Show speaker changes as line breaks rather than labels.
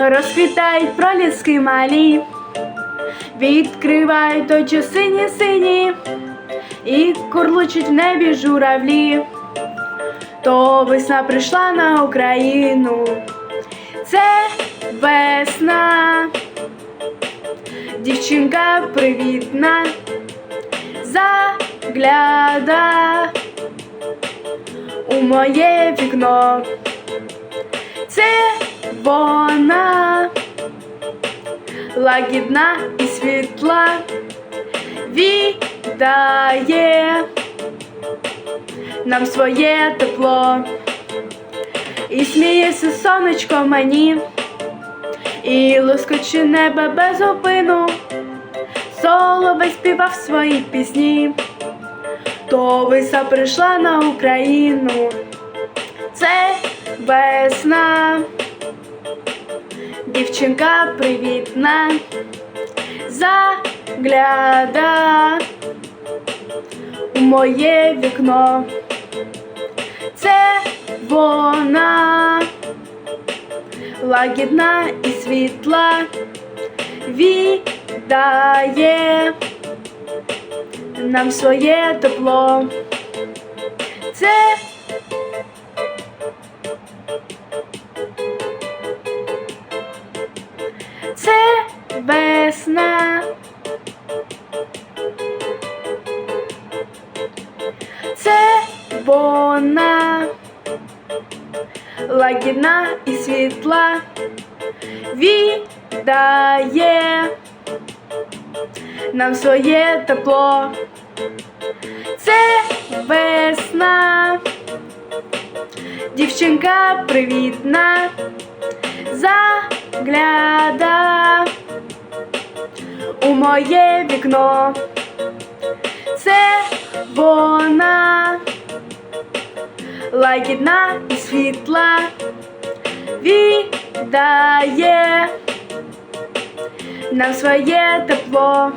розквітають проліски малі, відкривають очі сині сині, і курлучуть в небі журавлі. То весна прийшла на Україну. Це весна, дівчинка привітна, загляда у моє вікно. Це вона лагідна і світла віддає нам своє тепло. І сміється сонечко мені, і лоскоче небо без опину, соловей співав свої пісні, то виса прийшла на Україну. Це весна, дівчинка привітна, загляда у моє вікно. Це вона лагідна і світла віддає нам своє тепло. Це Це весна. Це вона лагідна і світла віддає нам своє тепло. Це весна, дівчинка привітна, загляда моє вікно. Це вона лагідна і світла віддає нам своє тепло.